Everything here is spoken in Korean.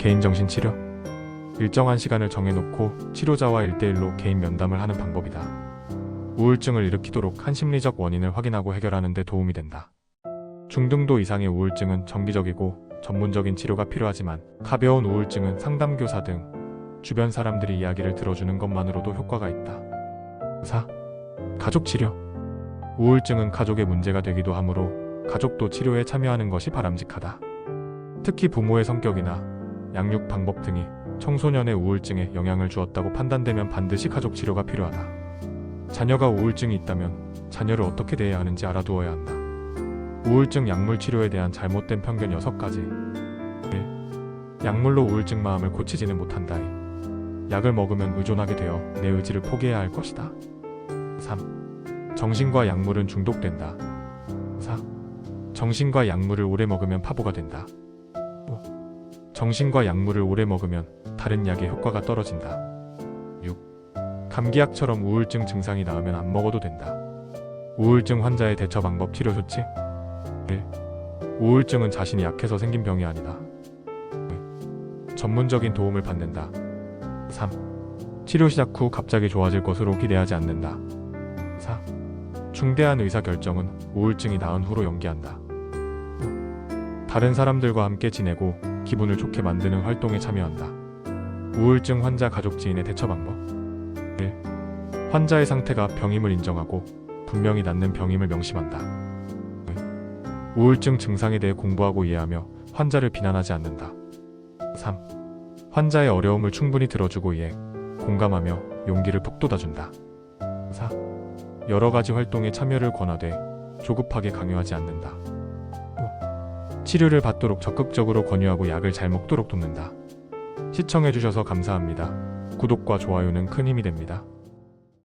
개인 정신 치료. 일정한 시간을 정해놓고 치료자와 1대1로 개인 면담을 하는 방법이다. 우울증을 일으키도록 한 심리적 원인을 확인하고 해결하는 데 도움이 된다. 중등도 이상의 우울증은 정기적이고 전문적인 치료가 필요하지만 가벼운 우울증은 상담교사 등 주변 사람들이 이야기를 들어주는 것만으로도 효과가 있다. 4. 가족 치료. 우울증은 가족의 문제가 되기도 하므로 가족도 치료에 참여하는 것이 바람직하다. 특히 부모의 성격이나 양육 방법 등이 청소년의 우울증에 영향을 주었다고 판단되면 반드시 가족 치료가 필요하다. 자녀가 우울증이 있다면 자녀를 어떻게 대해야 하는지 알아두어야 한다. 우울증 약물 치료에 대한 잘못된 편견 6가지. 1. 약물로 우울증 마음을 고치지는 못한다. 2. 약을 먹으면 의존하게 되어 내 의지를 포기해야 할 것이다. 3. 정신과 약물은 중독된다. 4. 정신과 약물을 오래 먹으면 파보가 된다. 5. 정신과 약물을 오래 먹으면 다른 약의 효과가 떨어진다. 6. 감기약처럼 우울증 증상이 나으면 안 먹어도 된다. 우울증 환자의 대처 방법 치료 조치 1. 우울증은 자신이 약해서 생긴 병이 아니다. 2. 전문적인 도움을 받는다. 3. 치료 시작 후 갑자기 좋아질 것으로 기대하지 않는다. 4. 중대한 의사 결정은 우울증이 나은 후로 연기한다. 5. 다른 사람들과 함께 지내고 기분을 좋게 만드는 활동에 참여한다. 우울증 환자 가족 지인의 대처 방법 1. 환자의 상태가 병임을 인정하고 분명히 낫는 병임을 명심한다. 2. 우울증 증상에 대해 공부하고 이해하며 환자를 비난하지 않는다. 3. 환자의 어려움을 충분히 들어주고 이해, 공감하며 용기를 북돋아준다. 4. 여러 가지 활동에 참여를 권하되 조급하게 강요하지 않는다. 5. 치료를 받도록 적극적으로 권유하고 약을 잘 먹도록 돕는다. 시청해주셔서 감사합니다. 구독과 좋아요는 큰 힘이 됩니다.